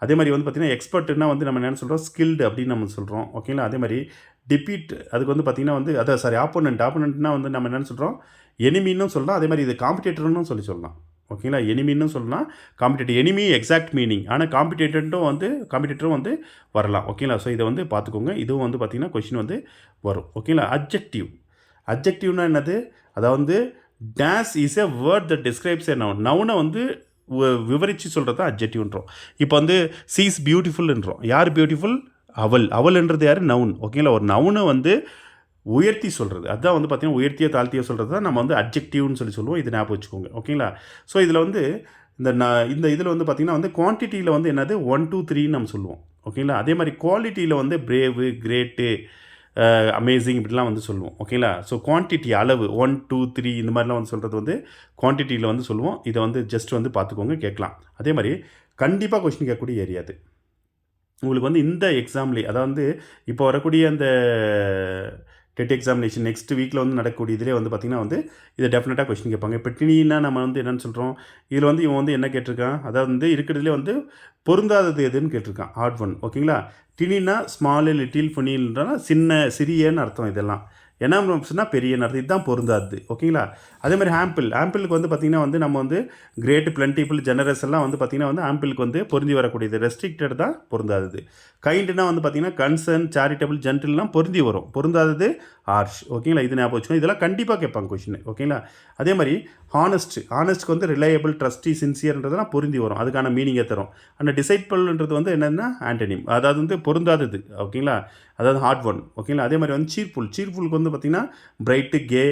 அதே மாதிரி வந்து பார்த்திங்கன்னா எக்ஸ்பர்ட்னா வந்து நம்ம என்ன சொல்கிறோம் ஸ்கில்டு அப்படின்னு நம்ம சொல்கிறோம் ஓகேங்களா அதே மாதிரி டிபீட் அதுக்கு வந்து பார்த்திங்கன்னா வந்து அதான் சாரி ஆப்போனண்ட் ஆப்போனண்ட்னா வந்து நம்ம என்னென்னு சொல்கிறோம் எனிமின்னு சொல்லலாம். அதே மாதிரி இது காம்படேட்டர்னு சொல்லி சொல்லலாம். ஓகேங்களா எனிமின்னு சொல்லலாம். காம்படேட்டர் எனிமி எக்ஸாக்ட் மீனிங் ஆனால் காம்படேட்டர்ட்டும் வந்து காம்படேட்டரும் வந்து வரலாம். ஓகேங்களா ஸோ இதை வந்து பார்த்துக்கோங்க இதுவும் வந்து பார்த்திங்கன்னா கொஷின் வந்து வரும். ஓகேங்களா அப்ஜெக்டிவ் அப்ஜெக்டிவ்னா என்னது? அதாவது this is a word that describes என்ன நவுன் நவுனை வந்து விவரித்து சொல்கிறது தான் அப்ஜெக்டிவ்ன்றோம் இப்போ வந்து சீஸ் பியூட்டிஃபுல்ன்றோம் யார் பியூட்டிஃபுல் அவள் அவள்ன்றது யார்? நவுன். ஓகேங்களா ஒரு நவுனை வந்து உயர்த்தி சொல்கிறது அதுதான் வந்து பார்த்திங்கன்னா உயர்த்திய தாழ்த்திய சொல்கிறது தான் நம்ம வந்து அப்ஜெக்டிவ்னு சொல்லி சொல்லுவோம். இது ஞாபகம் வச்சுக்கோங்க. ஓகேங்களா ஸோ இதில் வந்து இந்த நான் இந்த இதில் வந்து பார்த்திங்கன்னா வந்து குவான்டிட்டியில் வந்து என்னது? ஒன் டூ த்ரீன்னு நம்ம சொல்லுவோம். ஓகேங்களா அதே மாதிரி குவாலிட்டியில் வந்து பிரேவு கிரேட்டு அமேசிங் இப்படிலாம் வந்து சொல்லுவோம். ஓகேங்களா ஸோ குவான்டிட்டி அளவு ஒன் டூ த்ரீ இந்த மாதிரிலாம் வந்து சொல்கிறது வந்து குவான்டிட்டியில் வந்து சொல்லுவோம். இதை வந்து ஜஸ்ட் வந்து பார்த்துக்கோங்க கேட்கலாம். அதே மாதிரி கண்டிப்பாக கொஸ்டின் கேட்கக்கூடிய ஏரியா அது. உங்களுக்கு வந்து இந்த எக்ஸாம்லேயே அதாவது வந்து இப்போ வரக்கூடிய அந்த டெட் எக்ஸாமினேஷன் நெக்ஸ்ட் வீக்கில் வந்து நடக்கக்கூடிய இதிலே வந்து பார்த்திங்கன்னா வந்து இதை டெஃபினட்டாக கொஸ்டின் கேட்பாங்க. இப்போ டினின்னா நம்ம வந்து என்னென்னு சொல்கிறோம் இதில் வந்து இவன் வந்து என்ன கேட்டிருக்கான்? அதாவது வந்து இருக்கிறதுலே வந்து பொருந்தாதது எதுன்னு கேட்டிருக்கான் ஹார்ட் ஒன் ஓகேங்களா? டினினா ஸ்மால் லிட்டில் ஃபுனில்ன்றனா சின்ன சிறியன்னு அர்த்தம் இதெல்லாம். என்ன பெரிய பெரியன்னு அர்த்தம் இதுதான் பொருந்தாது. ஓகேங்களா? அதே மாதிரி ஆம்பிள் ஆம்பிளுக்கு வந்து பார்த்திங்கன்னா வந்து நம்ம வந்து கிரேட் பிளண்டிபிள் ஜெனரஸ் எல்லாம் வந்து பார்த்திங்கன்னா வந்து ஆம்பிளுக்கு வந்து பொருந்தி வரக்கூடியது. ரெஸ்ட்ரிக்டட் தான் பொருந்தாதது. கைண்டுனா வந்து பார்த்திங்கன்னா கன்சர்ன் சேரிட்டபிள் ஜென்டில்லாம் பொருந்தி வரும். பொருந்தாதது ஆர்ஷ் ஓகேங்களா? இது ஞாபகம் வச்சுக்கணும் இதெல்லாம் கண்டிப்பாக கேட்பாங்க கொஷின் ஓகேங்களா? அதே மாதிரி ஹானஸ்ட் ஹானஸ்ட்க்கு வந்து ரிலையபிள் ட்ரஸ்டி சின்சியர்ன்றதெல்லாம் பொருந்தி வரும். அதுக்கான மீனிங்கை தரும். ஆனால் டிசைட்பிள்ன்றது வந்து என்னென்னா ஆண்டனிம் அதாவது வந்து பொருந்தாதது. ஓகேங்களா? அதாவது ஹார்ட் ஒன் ஓகேங்களா அதே மாதிரி வந்து சீர்ஃபுல் சீர்ஃபுல்க்கு வந்து பார்த்திங்கன்னா பிரைட்டு கே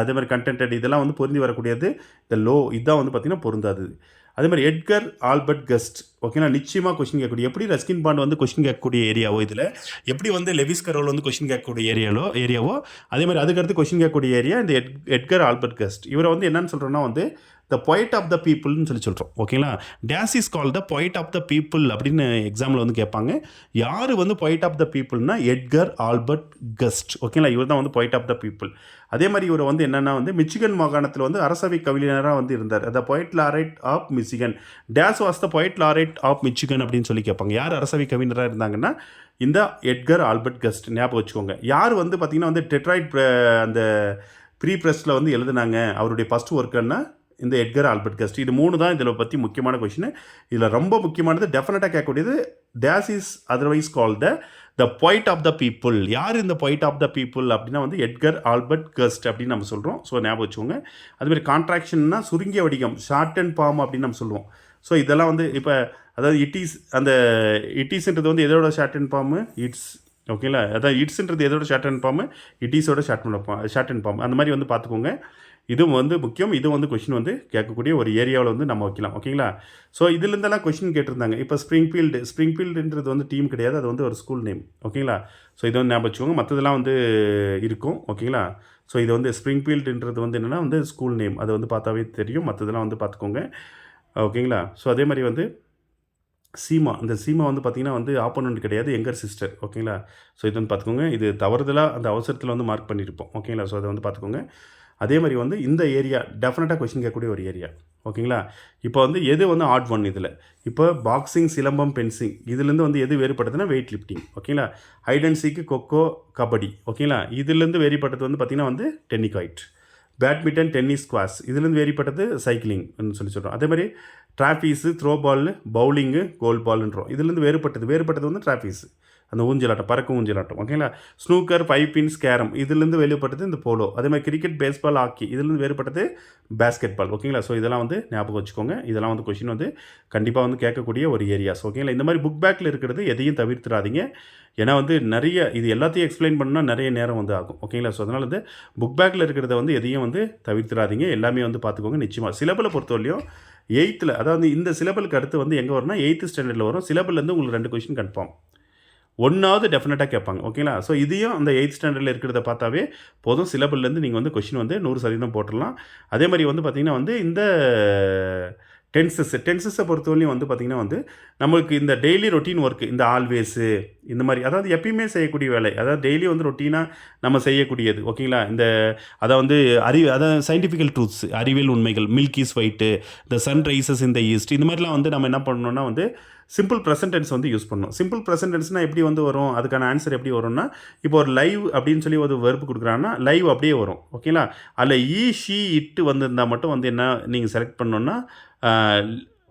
அதே மாதிரி கண்டென்டட் இதெல்லாம் வந்து பொருந்தி வரக்கூடியது. இந்த லோ இதுதான் வந்து பார்த்திங்கன்னா பொருந்தாது. அதே மாதிரி எட்கர் ஆல்பர்ட் கஸ்ட் ஓகேனா நிச்சயமாக கொஸ்டின் கேட்கக்கூடிய எப்படி ரஸ்கின் பாண்ட் வந்து கொஸ்டின் கேட்கக்கூடிய ஏரியாவோ இதில் எப்படி வந்து லெவிஸ் கரோல் வந்து கொஸ்டின் கேட்கக்கூடிய ஏரியாலோ ஏரியாவோ அதே மாதிரி அதுக்கடுத்து கொஸ்டின் கேட்கக்கூடிய ஏரியா இந்த எட் எட்கர் ஆல்பர்ட் கஸ்ட் இவரை வந்து என்னன்னு சொல்கிறோன்னா வந்து த பொயிட் ஆஃப் த பீப்புள்னு சொல்லி சொல்கிறோம் ஓகேங்களா this is call the poet of the people அப்படின்னு எக்ஸாமில் வந்து கேட்பாங்க. யார் வந்து பொயிட் ஆஃப் த பீப்புள்னா எட்கர் ஆல்பர்ட் கஸ்ட் ஓகேங்களா இவர் தான் வந்து பொயிட் ஆஃப் த பீப்புள் அதே மாதிரி இவர் வந்து என்னென்னா வந்து மிச்சிகன் மாகாணத்தில் வந்து அரசவை கவிஞராக வந்து இருந்தார். The poet laureate of Michigan this was the poet laureate of Michigan அப்படின்னு சொல்லி கேட்பாங்க. யார் அரசவை கவிஞராக இருந்தாங்கன்னா? இந்த எட்கர் ஆல்பர்ட் கஸ்ட் ஞாபகம் வச்சுக்கோங்க. யார் வந்து பார்த்திங்கன்னா வந்து டெட்ராய்ட் அந்த ப்ரீ ப்ரெஸ்ஸில் வந்து எழுதுனாங்க. அவருடைய ஃபஸ்ட் ஒர்க்குன்னா இந்த எட்கர் ஆல்பர்ட் கஸ்ட். இது மூணு தான் இதில் பற்றி முக்கியமான கொஷின் இதில் ரொம்ப முக்கியமானது டெஃபினட்டாக கேட்கக்கூடியது this is otherwise call the the poet of the people யார் இந்த பொயிட் ஆஃப் த பீப்புள் அப்படின்னா வந்து எட்கர் ஆல்பர்ட் கஸ்ட் அப்படின்னு நம்ம சொல்கிறோம் ஸோ ஞாபகம் வச்சுக்கோங்க. அதுமாதிரி கான்ட்ராக்ஷன்னா சுருங்கிய வடிகம் ஷார்ட் அண்ட் பாம் அப்படின்னு நம்ம சொல்லுவோம். ஸோ இதெல்லாம் வந்து இப்போ அதாவது இட்டிஸ் அந்த இட்டிஸ்ன்றது வந்து எதோட ஷார்ட் அண்ட் ஃபார்மு இட்ஸ் ஓகேங்களா அதாவது இட்ஸ்ன்றது எதோட ஷார்ட் அண்ட் பாம்பு இட்டிஸோட ஷார்ட் பண்ண ஷார்ட் அண்ட் பாம்பு அந்த மாதிரி வந்து பார்த்துக்கோங்க. இதுவும் வந்து முக்கியம். இது வந்து கொஷின் வந்து கேட்கக்கூடிய ஒரு ஏரியாவில் வந்து நம்ம வைக்கலாம். ஓகேங்களா ஸோ இதுலேருந்தெல்லாம் கொஷின் கேட்டிருந்தாங்க. இப்போ ஸ்ப்ரிங்ஃபீல்டு ஸ்ப்ரிங்ஃபீல்டுன்றது வந்து டீம் கிடையாது. அது வந்து ஒரு ஸ்கூல் நேம் ஓகேங்களா ஸோ இது வந்து ஞாபகம் வச்சுக்கோங்க. மற்றதெல்லாம் வந்து இருக்கும். ஓகேங்களா ஸோ இது வந்து ஸ்ப்ரிங்ஃபீல்டுன்றது வந்து என்னென்னா வந்து ஸ்கூல் நேம் அது வந்து பார்த்தாவே தெரியும். மற்றதெல்லாம் வந்து பார்த்துக்கோங்க. ஓகேங்களா ஸோ அதே மாதிரி வந்து சீமா. இந்த சீமா வந்து பார்த்திங்கன்னா வந்து ஆப்போனண்ட் கிடையாது. எங்கர் சிஸ்டர் ஓகேங்களா ஸோ இது வந்து பார்த்துக்கோங்க. இது தவறுதலாக அந்த அவசரத்தில் வந்து மார்க் பண்ணியிருப்போம் ஓகேங்களா ஸோ அதை வந்து பார்த்துக்கோங்க. அதே மாதிரி வந்து இந்த ஏரியா டெஃபினட்டாக கொஷின் கேட்கக்கூடிய ஒரு ஏரியா. ஓகேங்களா? இப்போ வந்து எது வந்து ஆட் ஒன் இதில்? இப்போ பாக்ஸிங் சிலம்பம் பென்சிங் இதுலேருந்து வந்து எது வேறுபட்டதுன்னா வெயிட் லிஃப்டிங் ஓகேங்களா ஹைட் அண்ட் கொக்கோ கபடி. ஓகேங்களா? இதுலேருந்து வேறுபட்டது வந்து பார்த்திங்கன்னா வந்து டென்னிகாய்ட் பேட்மிண்டன் டென்னிஸ் ஸ்குவாஸ் இதுலேருந்து வேறுபட்டது சைக்கிளிங்னு சொல்லி சொல்கிறோம் அதே மாதிரி ட்ராஃபீஸு த்ரோ பால் பவுலிங்கு கோல் பால்ன்றோம் இதுலேருந்து வேறுபட்டது. வேறுபட்டது வந்து ட்ராஃபீஸு அந்த ஊஞ்சலாட்டம் பறக்கும் ஊஞ்சலாட்டம். ஓகேங்களா ஸ்னூக்கர் பைப்பின்ஸ் கேரம் இதுலேருந்து வெளிப்பட்டது இந்த போலோ அதே மாதிரி கிரிக்கெட் பேஸ்பால் ஹாக்கி இதுலேருந்து வேறுபட்டது பேஸ்கெட் பால் ஓகேங்களா ஸோ இதெல்லாம் வந்து ஞாபகம் வச்சுக்கோங்க. இதெல்லாம் வந்து கொஷின் வந்து கண்டிப்பாக வந்து கேட்கக்கூடிய ஒரு ஏரியாஸ் ஓகேங்களா இந்த மாதிரி புக் பேக்கில் இருக்கிறது எதையும் தவிர்த்துறாதீங்க ஏன்னா வந்து நிறைய இது எல்லாத்தையும் எக்ஸ்பிளைன் பண்ணால் நிறைய நேரம் வந்து ஆகும். ஓகேங்களா ஸோ அதனால் வந்து புக் பேக்கில் இருக்கிறத வந்து எதையும் வந்து தவிர்த்துறாதீங்க எல்லாமே வந்து பார்த்துக்கோங்க நிச்சயமாக சிலபில் பொறுத்தவரையும் எயித்தில் அதாவது இந்த சிலபலுக்கு அடுத்து வந்து எங்கே வரும்னா எயித்து ஸ்டாண்டர்டில் வரும். சிலபிலேருந்து உங்களுக்கு ரெண்டு கொஷின் கன்ஃபார்ம் ஒன்றாவது டெஃபினட்டாக கேட்பாங்க ஓகேங்களா ஸோ இதையும் அந்த எயித் ஸ்டாண்டர்டில் இருக்கிறத பார்த்தாவே போதும். சிலபிள்லேருந்து நீங்கள் வந்து கொஷின் வந்து நூறு சதவீதம் போட்டுடலாம். அதே மாதிரி வந்து பார்த்திங்கன்னா வந்து இந்த டென்சஸ் டென்சஸை பொறுத்தவரையும் வந்து பார்த்திங்கன்னா வந்து நம்மளுக்கு இந்த டெய்லி ரொட்டீன் ஒர்க்கு இந்த ஆல்வேஸு இந்த மாதிரி அதாவது எப்பயுமே செய்யக்கூடிய வேலை அதாவது டெய்லி வந்து ரொட்டீனாக நம்ம செய்யக்கூடியது ஓகேங்களா? இந்த அதை வந்து அறிவு அதாவது சயின்டிஃபிக்கல் ட்ரூத்ஸ் அறிவியல் உண்மைகள் மில்கிஸ் ஒயிட்டு இந்த சன் ரைசஸ் இந்த ஈஸ்ட் இந்த மாதிரிலாம் வந்து நம்ம என்ன பண்ணணும்னா வந்து சிம்பிள் ப்ரெசன்டென்ஸ் வந்து யூஸ் பண்ணணும். சிம்பிள் ப்ரெசன்டென்ஸ்னால் எப்படி வந்து வரும்? அதுக்கான ஆன்சர் எப்படி வரும்னா இப்போ ஒரு லைவ் அப்படின்னு சொல்லி ஒரு வெறுப்பு கொடுக்குறாங்கன்னா லைவ் அப்படியே வரும் ஓகேங்களா? அதில் ஈ ஷீ இட்டு வந்திருந்தால் மட்டும் வந்து என்ன நீங்கள் செலக்ட் பண்ணோன்னா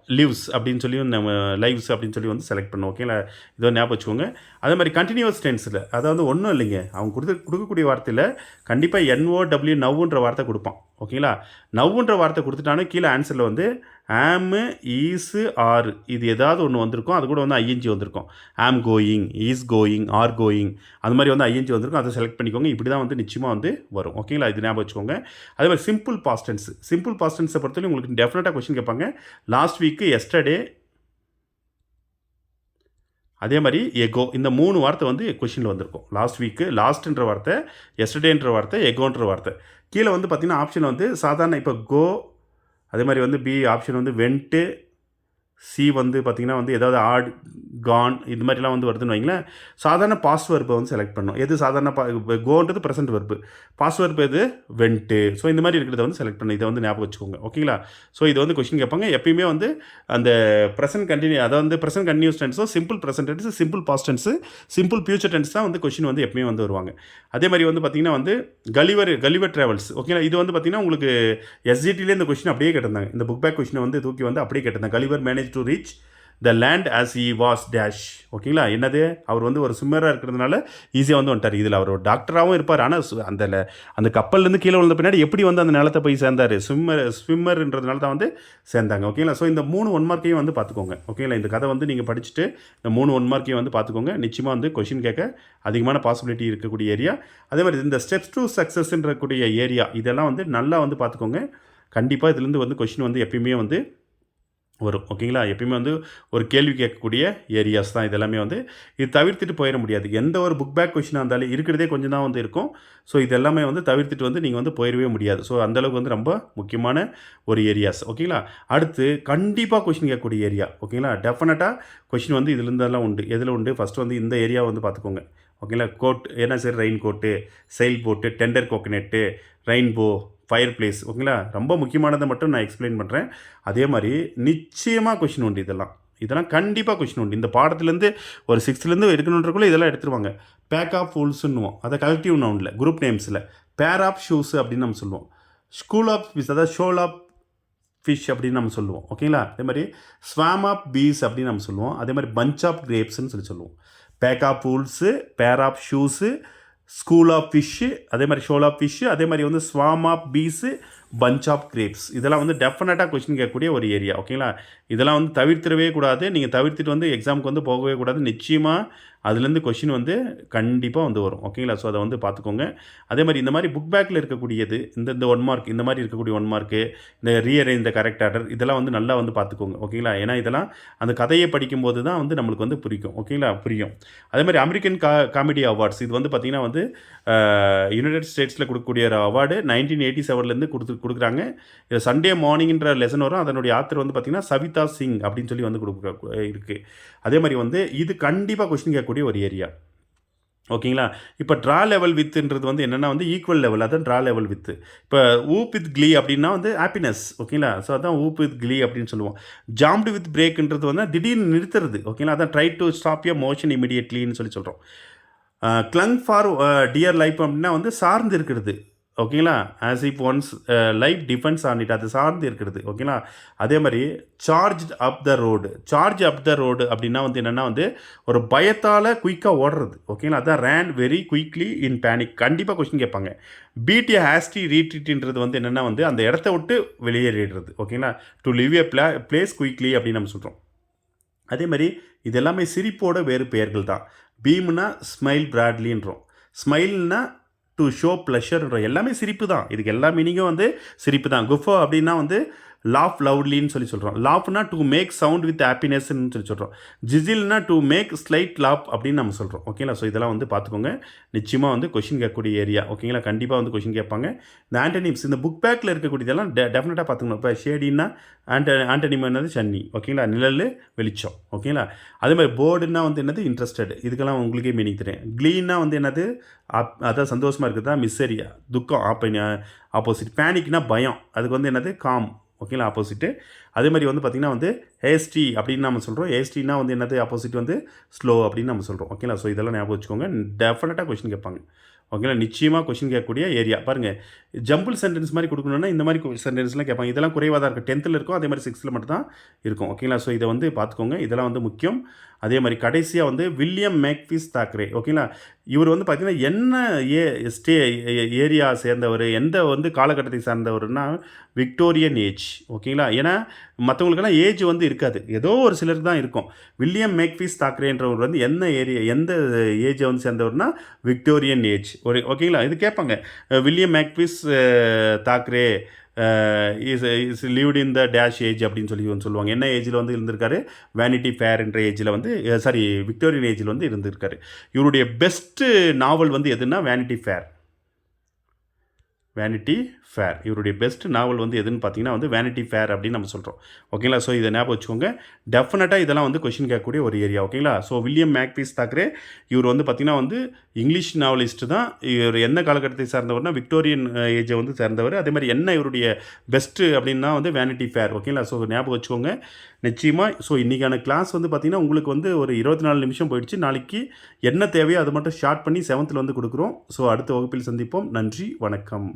லிவ்ஸ் அப்படின்னு சொல்லி நம்ம லைவ்ஸ் அப்படின்னு சொல்லி வந்து செலக்ட் பண்ணுவோம் ஓகேங்களா இதோ ஞாபகம் வச்சுக்கோங்க. அதே மாதிரி கண்டினியூஸ் டென்ஸில் அதாவது ஒன்றும் இல்லைங்க. அவங்க கொடுத்து கொடுக்கக்கூடிய வார்த்தையில் கண்டிப்பாக என்ஓ டபிள்யூ நவ்வுன்ற வார்த்தை கொடுப்பான். ஓகேங்களா நவ்வுன்ற வார்த்தை கொடுத்துட்டானே கீழே ஆன்சரில் வந்து ஆமு ஈஸு ஆர் இது ஏதாவது ஒன்று வந்திருக்கும் அது கூட வந்து ஐஎன்ஜி வந்திருக்கும். Am going is going are going அது மாதிரி வந்து ஐஎன்ஜி வந்திருக்கும் அதை செலக்ட் பண்ணிக்கோங்க. இப்படி தான் வந்து நிச்சயமாக வந்து வரும். ஓகேங்களா இது ஞாபகம் வச்சுக்கோங்க. அதே மாதிரி சிம்பிள் பாஸ்டன்ஸ் சிம்பிள் பாஸ்டன்ஸை பொறுத்தவரைக்கும் உங்களுக்கு டெஃபினட்டாக கொஸ்டின் கேட்பாங்க. லாஸ்ட் வீக்கு எஸ்டர்டே அதே மாதிரி எகோ இந்த மூணு வார்த்தை வந்து கொஷினில் வந்திருக்கும். லாஸ்ட் வீக்கு லாஸ்ட்ன்ற வார்த்தை எஸ்டர்டேன்ற வார்த்தை எகோன்ற வார்த்தை. கீழே வந்து பார்த்திங்கன்னா ஆப்ஷன் வந்து சாதாரண இப்போ கோ அதே மாதிரி வந்து பி ஆப்ஷன் வந்து வென்ட்டு சி வந்து பார்த்திங்கன்னா வந்து ஏதாவது ஆட் கான் இது மாதிரிலாம் வந்து வருதுன்னு வைங்களேன். சாதாரண பாஸ்ட் வெர்ப்பை வந்து செலக்ட் பண்ணும் எது சாதாரண பா கோன்றது ப்ரெசென்ட் வெர்ப்பு பாஸ்ட் வெர்ப் எது? வெண்ட்டு ஸோ இந்த மாதிரி இருக்கிறத வந்து செலக்ட் பண்ணி இதை வந்து ஞாபகம் வச்சுக்கோங்க. ஓகேங்களா ஸோ இது வந்து கொஷின் கேட்பாங்க. எப்பயுமே வந்து அந்த ப்ரெசன்ட் கண்டினியூ அதாவது வந்து present continuous டென்ஸோ simple present tense simple past tense simple future tense தான் வந்து கொஷின் வந்து எப்பயுமே வந்து வருவாங்க. அதே மாதிரி வந்து பார்த்திங்கன்னா வந்து கலிவர் கலிவர் ட்ராவல்ஸ் ஓகேங்களா இது வந்து பார்த்திங்கன்னா உங்களுக்கு எஸ்ஜிடிலே இந்த கொஷின் அப்படியே கேட்டிருந்தாங்க. இந்த புக் பேக் கொஷினை வந்து தூக்கி வந்து அப்படியே கேட்டிருந்தாங்க. Gulliver manage to reach the land as he was dash ஓகேங்களா என்னது? அவர் வந்து ஒரு ஸ்விம்மராக இருக்கிறதுனால ஈஸியாக வந்து வந்துட்டார். இதில் அவர் ஒரு டாக்டராகவும் இருப்பார். ஆனால் அந்த அந்த கப்பல்லேருந்து கீழே விழுந்த பின்னாடி எப்படி வந்து அந்த நிலத்தை போய் சேர்ந்தார்? ஸ்விம்மர் ஸ்விம்மர்ன்றதுனால தான் வந்து சேர்ந்தாங்க. ஓகேங்களா ஸோ இந்த மூணு ஒன் மார்க்கையும் வந்து பார்த்துக்கோங்க. ஓகேங்களா இந்த கதை வந்து நீங்கள் படிச்சுட்டு இந்த மூணு ஒன் மார்க்கையும் வந்து பார்த்துக்கோங்க. நிச்சயமாக வந்து கொஷின் கேட்க அதிகமான பாசிபிலிட்டி இருக்கக்கூடிய ஏரியா அதே மாதிரி இந்த ஸ்டெப்ஸ் டு சக்ஸஸ்ன்றக்கூடிய ஏரியா இதெல்லாம் வந்து நல்லா வந்து பார்த்துக்கோங்க. கண்டிப்பாக இதுலேருந்து வந்து கொஷின் வந்து எப்பயுமே வந்து வரும் ஓகேங்களா? எப்பயுமே வந்து ஒரு கேள்வி கேட்கக்கூடிய ஏரியாஸ் தான் இதெல்லாமே வந்து. இது தவிர்த்துட்டு போயிட முடியாது. எந்த ஒரு புக் பேக் கொஷினாக இருந்தாலும் இருக்கிறதே கொஞ்சம் தான் வந்து இருக்கும். ஸோ இது எல்லாமே வந்து தவிர்த்துட்டு வந்து நீங்கள் வந்து போயிடவே முடியாது. ஸோ அந்தளவுக்கு வந்து ரொம்ப முக்கியமான ஒரு ஏரியாஸ் ஓகேங்களா? அடுத்து கண்டிப்பாக கொஷின் கேட்கக்கூடிய ஏரியா ஓகேங்களா? டெஃபினட்டாக கொஷின் வந்து இதுலேருந்தெல்லாம் உண்டு. எதில் உண்டு? ஃபஸ்ட்டு வந்து இந்த ஏரியா வந்து பார்த்துக்கோங்க ஓகேங்களா? கோட் என்ன சரி rain coat sail boat tender coconut rainbow fire place ஓகேங்களா? ரொம்ப முக்கியமானதை மட்டும் நான் எக்ஸ்பிளைன் பண்ணுறேன் அதே மாதிரி நிச்சயமாக கொஷின் உண்டு இதெல்லாம். இதெல்லாம் கண்டிப்பாக கொஷின் உண்டு. இந்த பாடத்துலேருந்து ஒரு சிக்ஸ்த்துலேருந்து எடுக்கணுன்றக்குள்ளே இதெல்லாம் எடுத்துருவாங்க. பேக் ஆஃப் ஃபுல்ஸ்ன்னுவோம் அதை collective நவுனில் group நேம்ஸில் pair of shoes அப்படின்னு நம்ம சொல்லுவோம். ஸ்கூல் ஆஃப் ஃபிஷ் அதாவது ஷோல் ஆஃப் ஃபிஷ் அப்படின்னு நம்ம சொல்லுவோம். ஓகேங்களா? அதே மாதிரி ஸ்வாம் ஆஃப் பீஸ் அப்படின்னு நம்ம சொல்லுவோம். அதே மாதிரி பஞ்ச் ஆஃப் கிரேப்ஸ்னு சொல்லி சொல்லுவோம். Pack of fools pair of shoes school of fish அதே மாதிரி ஷோல் ஆஃப் ஃபிஷ்ஷு அதே மாதிரி வந்து swarm of bees bunch of grapes இதெல்லாம் வந்து டெஃபினட்டாக கொஸ்டின் கேட்கக்கூடிய ஒரு ஏரியா ஓகேங்களா இதெல்லாம் வந்து தவிர்த்திடவே கூடாது. நீங்கள் தவிர்த்துட்டு வந்து எக்ஸாமுக்கு வந்து போகவே கூடாது. நிச்சயமாக அதுலேருந்து கொஷின் வந்து கண்டிப்பாக வந்து வரும். ஓகேங்களா ஸோ அதை வந்து பார்த்துக்கோங்க. அதே மாதிரி இந்த மாதிரி புக் பேக்கில் இருக்கக்கூடியது இந்த இந்த ஒன் மார்க் இந்த மாதிரி இருக்கக்கூடிய ஒன் மார்க்கு இந்த ரீஅரே இந்த கரெக்ட் ஆர்டர் இதெல்லாம் வந்து நல்லா வந்து பார்த்துக்கோங்க. ஓகேங்களா ஏன்னா இதெல்லாம் அந்த கதையை படிக்கும்போது தான் வந்து நம்மளுக்கு வந்து புரியும். ஓகேங்களா புரியும். அதே மாதிரி அமெரிக்கன் கா காமெடி அவார்ட்ஸ் இது வந்து பார்த்திங்கன்னா வந்து யுனைடெட் ஸ்டேட்ஸில் கொடுக்கக்கூடிய ஒரு அவார்டு நைன்டீன் எயிட்டி செவன்லேருந்து கொடுத்து கொடுக்குறாங்க. இது சண்டே மார்னிங்ன்ற லெசன் வரும். அதனுடைய ஆத்தர் வந்து பார்த்திங்கன்னா சவிதா சிங் அப்படின்னு சொல்லி வந்து கொடுக்க இருக்குது அதே மாதிரி வந்து இது கண்டிப்பாக கொஸ்டின் கேட்கக்கூடிய ஒரு ஏரியா. ஓகேங்களா? இப்போ ட்ரா லெவல் வித்துன்றது வந்து என்னென்னா வந்து ஈக்குவல் லெவல் அதான் ட்ரா லெவல் வித்து இப்போ ஊப் வித் க்ளீ அப்படின்னா வந்து ஹாப்பினஸ் ஓகேங்களா? ஸோ அதான் ஊப் வித் க்ளீ அப்படின்னு சொல்லுவோம். ஜாம்டு வித் பிரேக்ன்றது வந்து திடீர்னு நிறுத்துறது ஓகேங்களா? அதான் try to stop your motion இமீடியட்லின்னு சொல்லி சொல்கிறோம் க்ளங் ஃபார் டியர் லைஃப் அப்படின்னா வந்து சார்ந்து இருக்கிறது. ஓகேங்களா? As if one's life depends on it அது சார்ந்து இருக்கிறது. ஓகேங்களா? அதே மாதிரி charge up the road charge up the road அப்படின்னா வந்து என்னென்னா வந்து ஒரு பயத்தால் குயிக்காக ஓடுறது. ஓகேங்களா? அதான் ran very quickly in panic கண்டிப்பாக கொஸ்டின் கேட்பாங்க. பிடி ஹேஸ்டி ரீட்ரீட்ன்றது வந்து என்னென்னா வந்து அந்த இடத்த விட்டு வெளியேறிடுறது. ஓகேங்களா? டு லிவ் ஏ பிளா பிளேஸ் குயிக்லி அப்படின்னு நம்ம சொல்கிறோம் அதே மாதிரி இது எல்லாமே சிரிப்போட வேறு பெயர்கள் தான். பீம்னா ஸ்மைல் பிராட்லின்றோம் ஸ்மைல்னால் டு ஷோ ப்ளஷர்ன்ற எல்லாமே சிரிப்பு தான். இதுக்கு எல்லா மீனிங்கும் வந்து சிரிப்பு தான். குஃபோ அப்படின்னா வந்து லாஃப் லவுட்லின்னு சொல்லி சொல்கிறோம் லாஃப்னா டு மேக் சவுண்ட் வித் ஹாப்பினஸ்ன்னு சொல்லி சொல்கிறோம் ஜிசில்னா டு மேக் ஸ்லைட் லாப் அப்படின்னு நம்ம சொல்கிறோம் ஓகேங்களா ஸோ இதெல்லாம் வந்து பார்த்துக்கோங்க. நிச்சயமாக வந்து கொஷின் கேட்கக்கூடிய ஏரியா ஓகேங்களா கண்டிப்பாக வந்து கொஷின் கேட்பாங்க. இந்த ஆண்டனிம்ஸ் இந்த புக் பேக்கில் இருக்கக்கூடியதெல்லாம் டெ டெஃபினட்டாக பார்த்துக்கணும். இப்போ ஷேடின்னா ஆண்ட ஆண்டனிம் என்னது? சன்னி ஓகேங்களா நிழல் வெளிச்சம். ஓகேங்களா அதே மாதிரி போர்டுன்னா வந்து என்னது? இன்ட்ரெஸ்டட் இதுக்கெல்லாம் உங்களுக்கே மீனிங் தெரியும். க்ளீன்னா வந்து என்னது? அப் அதான் சந்தோஷமாக இருக்குதா? மிஸ்ஸரியா துக்கம். ஆப்ப ஆப்போசிட் பேனிக்னா பயம். அதுக்கு வந்து என்னது? காம் ஓகேங்களா? ஆப்போசிட்டு அதே மாதிரி வந்து பார்த்திங்கன்னா வந்து ஏஎஸ்டி அப்படின்னு நம்ம சொல்கிறோம் ஏஎஸ்டினா வந்து என்னது? ஆப்போசிட் வந்து ஸ்லோ அப்படின்னு நம்ம சொல்கிறோம் ஓகேங்களா? ஸோ இதெல்லாம் ஞாபகம் வச்சுக்கோங்க. டெஃபினட்டாக கொஷின் கேட்பாங்க. ஓகேங்களா? நிச்சயமாக கொஷின் கேட்கக்கூடிய ஏரியா பாருங்கள் ஜம்பிள் சென்டென்ஸ் மாதிரி கொடுக்கணுன்னா இந்த மாதிரி சென்டென்ஸ்லாம் கேட்பாங்க. இதெல்லாம் குறைவாக தான் இருக்கும். டென்த்தில் இருக்கும். அதே மாதிரி சிக்ஸ்த்தில் மட்டும் தான் இருக்கும். ஓகேங்களா? ஸோ இதை வந்து பார்த்துக்கோங்க இதெல்லாம் வந்து முக்கியம். அதே மாதிரி கடைசியாக வந்து வில்லியம் மேக்ஃபீஸ் தாக்கரே ஓகேங்களா? இவர் வந்து பார்த்திங்கன்னா என்ன ஏ ஸ்டே ஏரியா சேர்ந்தவர் எந்த வந்து காலகட்டத்தை சார்ந்தவர்னா விக்டோரியன் ஏஜ் ஓகேங்களா? ஏன்னா மற்றவங்களுக்கெல்லாம் ஏஜ் வந்து இருக்காது. ஏதோ ஒரு சிலருக்கு தான் இருக்கும். வில்லியம் மேக்ஃபீஸ் தாக்கரேன்றவர் வந்து என்ன ஏரியா எந்த ஏஜை வந்து சேர்ந்தவர்னா விக்டோரியன் ஏஜ். ஒரு ஓகேங்களா? இது கேட்பாங்க. William Makepeace Thackeray is is lived in the dash age அப்படின்னு சொல்லி வந்து சொல்லுவாங்க. என்ன ஏஜில் வந்து இருந்திருக்காரு? வேனிட்டி ஃபேர் என்ற ஏஜில் வந்து சாரி விக்டோரியன் ஏஜில் வந்து இருந்திருக்காரு. இவருடைய பெஸ்ட்டு நாவல் வந்து எதுன்னா வேனிட்டி ஃபேர் வேனிட்டி ஃபேர் இவருடைய பெஸ்ட் நாவல் வந்து எதுன்னு பார்த்தீங்கன்னா வந்து வேனிட்டி ஃபேர் அப்படின்னு நம்ம சொல்கிறோம் ஓகேங்களா ஸோ இதை ஞாபகம் வச்சுக்கோங்க. டெஃபினட்டாக இதெல்லாம் வந்து கொஷின் கேட்கக்கூடிய ஒரு ஏரியா ஓகேங்களா ஸோ வில்லியம் மேக்பீஸ் தாக்கரே இவர் வந்து பார்த்திங்கன்னா வந்து இங்கிலீஷ் நாவலிஸ்ட் தான். இவர் என்ன காலகட்டத்தை சார்ந்தவர்னா விக்டோரியன் ஏஜை uh, வந்து சேர்ந்தவர். அதே மாதிரி என்ன இவருடைய பெஸ்ட்டு அப்படின்னா வந்து வேனிட்டி ஃபேர் ஓகேங்களா ஸோ ஞாபகம் வச்சுக்கோங்க. நிச்சயமாக ஸோ இன்றைக்கான கிளாஸ் வந்து பார்த்திங்கன்னா உங்களுக்கு வந்து ஒரு இருபத்தி நாலு நிமிஷம் போயிடுச்சு. நாளைக்கு என்ன தேவையோ அதை மட்டும் ஷார்ட் பண்ணி செவன்த்தில் வந்து கொடுக்குறோம். ஸோ அடுத்த வகுப்பில் சந்திப்போம். நன்றி வணக்கம்.